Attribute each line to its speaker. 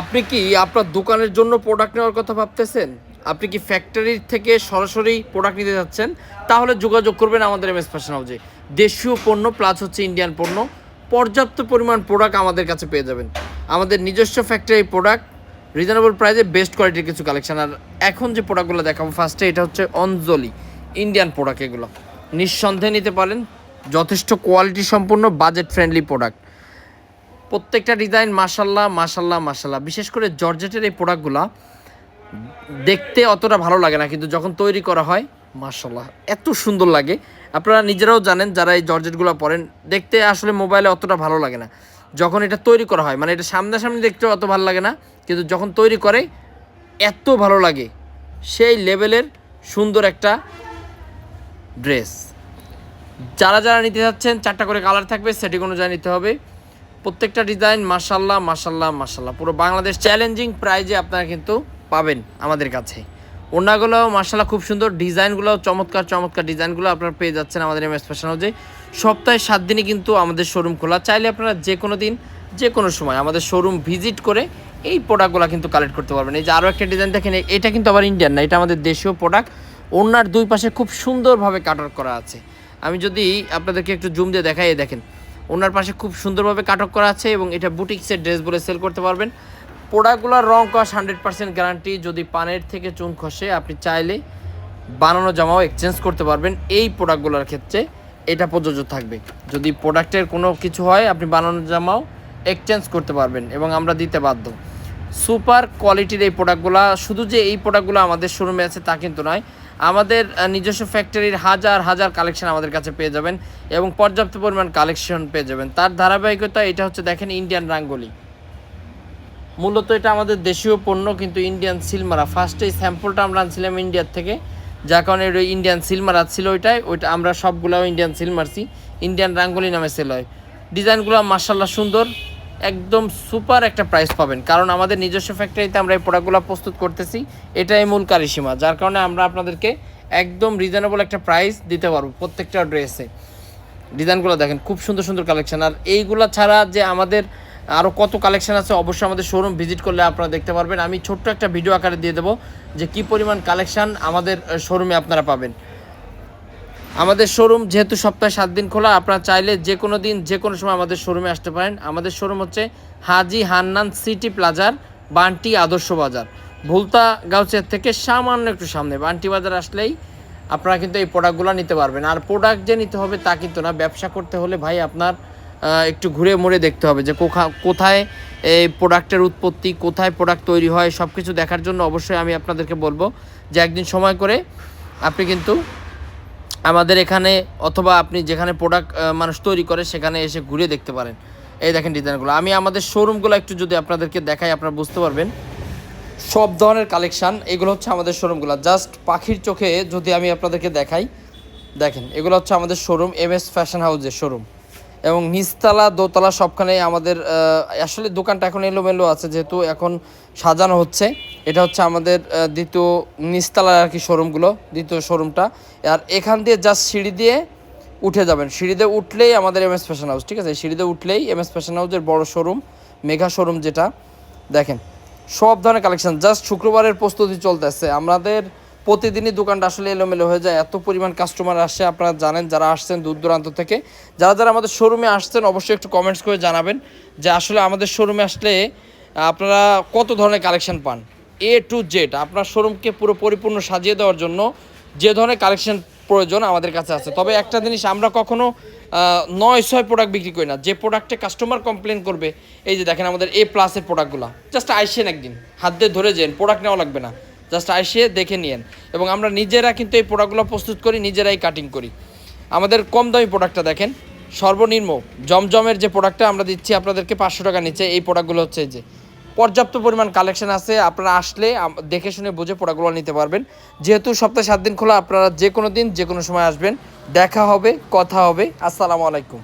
Speaker 1: আপনি কি আপনার দোকানের জন্য প্রোডাক্ট নেওয়ার কথা ভাবতেছেন? আপনি কি ফ্যাক্টরি থেকে সরাসরি প্রোডাক্ট নিতে যাচ্ছেন? তাহলে যোগাযোগ করবেন আমাদের এম এস ফ্যাশন হাউসে দেশীয় পণ্য প্লাস হচ্ছে ইন্ডিয়ান পণ্য। পর্যাপ্ত পরিমাণ প্রোডাক্ট আমাদের কাছে পেয়ে যাবেন। আমাদের নিজস্ব ফ্যাক্টরি প্রোডাক্ট রিজনেবল প্রাইসে বেস্ট কোয়ালিটির কিছু কালেকশন আর এখন যে প্রোডাক্টগুলো দেখাবো ফার্স্টে এটা হচ্ছে অঞ্জলি ইন্ডিয়ান প্রোডাক্ট এগুলো। নিঃসন্দেহে নিতে পারেন। যথেষ্ট কোয়ালিটি সম্পন্ন বাজেট ফ্রেন্ডলি প্রোডাক্ট প্রত্যেকটা ডিজাইন মাসাল্লাহ মাসাল্লাহ মাসাল্লাহ বিশেষ করে জর্জেটের এই প্রোডাক্টগুলো দেখতে অতটা ভালো লাগে না, কিন্তু যখন তৈরি করা হয় মাসাল্লাহ এত সুন্দর লাগে। আপনারা নিজেরাও জানেন, যারা এই জর্জেটগুলো পরেন, দেখতে আসলে মোবাইলে অতটা ভালো লাগে না। যখন এটা তৈরি করা হয় মানে এটা সামনাসামনি দেখতেও অত ভালো লাগে না, কিন্তু যখন তৈরি করে, এত ভালো লাগে। সেই লেভেলের সুন্দর একটা ড্রেস। যারা যারা নিতে যাচ্ছেন, চারটা করে কালার থাকবে, সেটি অনুযায়ী নিতে হবে। প্রত্যেকটা ডিজাইন মাসাল্লাহ মাসাল্লাহ মাসাল্লাহ পুরো বাংলাদেশ চ্যালেঞ্জিং প্রাইজে আপনারা কিন্তু পাবেন আমাদের কাছে। ওনাগুলো মাসাল্লাহ খুব সুন্দর, ডিজাইনগুলো চমৎকার চমৎকার ডিজাইনগুলো আপনারা পেয়ে যাচ্ছেন আমাদের এম এস ফ্যাশন হাউসে সপ্তাহে সাত দিনই কিন্তু আমাদের শোরুম খোলা। চাইলে আপনারা যে কোনো দিন যে কোনো সময় আমাদের শোরুম ভিজিট করে এই প্রোডাক্টগুলো কিন্তু কালেক্ট করতে পারবেন। এই যে আরও একটা ডিজাইন দেখেন এটা কিন্তু আবার ইন্ডিয়ান না, এটা আমাদের দেশীয় প্রোডাক্ট ওনার দুই পাশে খুব সুন্দরভাবে কাটার করা আছে। আমি যদি আপনাদেরকে একটু জুম দিয়ে দেখাই দেখেন। ওনার পাশে খুব সুন্দরভাবে কাটক করা আছে এবং এটা বুটিক্সের ড্রেস বলে সেল করতে পারবেন। প্রোডাক্টগুলোর রং কস হান্ড্রেড পার্সেন্ট গ্যারান্টি, যদি পানের থেকে চুন খসে, আপনি চাইলে বানানো জামাও এক্সচেঞ্জ করতে পারবেন এই প্রোডাক্টগুলোর ক্ষেত্রে। এটা প্রযোজ্য থাকবে। যদি প্রোডাক্টের কোনো কিছু হয়, আপনি বানানো জামাও এক্সচেঞ্জ করতে পারবেন এবং আমরা দিতে বাধ্য। সুপার কোয়ালিটির এই প্রোডাক্টগুলো, শুধু যে এই প্রোডাক্টগুলো আমাদের শোরুমে আছে তা কিন্তু নয় আমাদের নিজস্ব ফ্যাক্টরির হাজার হাজার কালেকশন আমাদের কাছে পেয়ে যাবেন এবং পর্যাপ্ত পরিমাণ কালেকশন পেয়ে যাবেন। তার ধারাবাহিকতা এটা হচ্ছে দেখেন ইন্ডিয়ান রাঙ্গলি। মূলত এটা আমাদের দেশীয় পণ্য, কিন্তু ইন্ডিয়ান সিলমারা ফার্স্টে স্যাম্পলটা আমরা আনছিলাম ইন্ডিয়ার থেকে, যার কারণে ওই ইন্ডিয়ান সিলমারা ছিল ওইটাই, ওইটা আমরা সবগুলো ইন্ডিয়ান সিল মারছি ইন্ডিয়ান রাঙ্গলি নামে সেল হয়। ডিজাইনগুলো মার্শাল্লাহ সুন্দর। একদম সুপার একটা প্রাইস পাবেন। কারণ আমাদের নিজস্ব ফ্যাক্টরিতে আমরা এই প্রোডাক্টগুলো প্রস্তুত করতেছি। এটাই মূল কারিসীমা যার কারণে আমরা আপনাদেরকে একদম রিজনেবল একটা প্রাইস দিতে পারব প্রত্যেকটা ড্রেসে ডিজাইনগুলো দেখেন, খুব সুন্দর সুন্দর কালেকশন আর এইগুলো ছাড়া যে আমাদের আরও কত কালেকশন আছে, অবশ্যই আমাদের শোরুম ভিজিট করলে আপনারা দেখতে পারবেন। আমি ছোট্ট একটা ভিডিও আকারে দিয়ে দেবো যে কি পরিমাণ কালেকশন আমাদের শোরুমে আপনারা পাবেন। আমাদের শোরুম যেহেতু সপ্তাহে সাত দিন খোলা, আপনারা চাইলে যে কোনো দিন, যে কোনো সময় আমাদের শোরুমে আসতে পারেন। আমাদের শোরুম হচ্ছে হাজি হান্নান সিটি প্লাজার বান্টি আদর্শ বাজার। ভুলতা গাউচের থেকে সামান্য একটু সামনে। বান্টি বাজার আসলেই আপনারা কিন্তু এই প্রোডাক্টগুলো নিতে পারবেন। আর প্রোডাক্ট যে নিতে হবে তা কিন্তু না। ব্যবসা করতে হলে ভাই আপনার একটু ঘুরে মুড়ে দেখতে হবে যে কোথায় এই প্রোডাক্টের উৎপত্তি, কোথায় প্রোডাক্ট তৈরি হয় সব কিছু দেখার জন্য অবশ্যই আমি আপনাদেরকে বলব যে একদিন সময় করে আপনি কিন্তু আমাদের এখানে অথবা আপনি যেখানে প্রোডাক্ট মানুষ তৈরি করে, সেখানে এসে ঘুরে দেখতে পারেন। এই দেখেন ডিজাইনগুলো আমি আমাদের শোরুমগুলো একটু যদি আপনাদেরকে দেখাই, আপনারা বুঝতে পারবেন। সব ধরনের কালেকশান এগুলো হচ্ছে আমাদের শোরুমগুলো জাস্ট পাখির চোখে যদি আমি আপনাদেরকে দেখাই, দেখেন, এগুলো হচ্ছে আমাদের শোরুম এম এস ফ্যাশন হাউসের শোরুম এবং নিচতলা, দোতলা সবখানে আমাদের আসলে দোকানটা এখন এলোমেলো আছে যেহেতু এখন সাজানো হচ্ছে। এটা হচ্ছে আমাদের দ্বিতীয় নিচতলার আর কি শোরুমগুলো, দ্বিতীয় শোরুমটা। আর এখান দিয়ে জাস্ট সিঁড়ি দিয়ে উঠে যাবেন। সিঁড়িতে উঠলেই আমাদের এম এস ফ্যাশন হাউস ঠিক আছে? সিঁড়িতে উঠলেই এম এস ফ্যাশন হাউসের বড় শোরুম মেঘা শোরুম যেটা। দেখেন, সব ধরনের কালেকশন জাস্ট শুক্রবারের প্রস্তুতি চলতেছে। আমাদের প্রতিদিনই দোকানটা আসলে এলোমেলো হয়ে যায়। এত পরিমাণ কাস্টমার আসে, আপনারা জানেন যারা আসছেন দূর দূরান্ত থেকে। যারা যারা আমাদের শোরুমে আসছেন, অবশ্যই একটু কমেন্টস করে জানাবেন যে আসলে আমাদের শোরুমে আসলে, আপনারা কত ধরনের কালেকশন পান? এ টু জেড আপনার শোরুমকে পুরো পরিপূর্ণ সাজিয়ে দেওয়ার জন্য যে ধরনের কালেকশন প্রয়োজন আমাদের কাছে আছে। তবে একটা জিনিস, আমরা কখনো নয়, ছয় প্রোডাক্ট বিক্রি করি না। যে প্রোডাক্টে কাস্টমার কমপ্লেন করবে, এই যে দেখেন আমাদের এ প্লাসের প্রোডাক্টগুলো জাস্ট আইসেন একদিন, হাত দিয়ে ধরে যেন প্রোডাক্ট নেওয়া লাগবে না। জাস্ট আসিয়ে দেখে নিয়েন। এবং আমরা নিজেরা কিন্তু এই প্রোডাক্টগুলো প্রস্তুত করি, নিজেরাই কাটিং করি। আমাদের কম দামি প্রোডাক্টটা দেখেন, সর্বনিম্ন জমজমের যে প্রোডাক্টটা আমরা দিচ্ছি আপনাদেরকে পাঁচশো টাকা নিচে, এই প্রোডাক্টগুলো হচ্ছে যে। পর্যাপ্ত পরিমাণ কালেকশন আছে, আপনারা আসলে দেখে শুনে বুঝে প্রোডাক্টগুলো নিতে পারবেন। যেহেতু সপ্তাহে সাত দিন খোলা, আপনারা যে কোনো দিন যে কোনো সময় আসবেন। দেখা হবে, কথা হবে। আসসালামু আলাইকুম।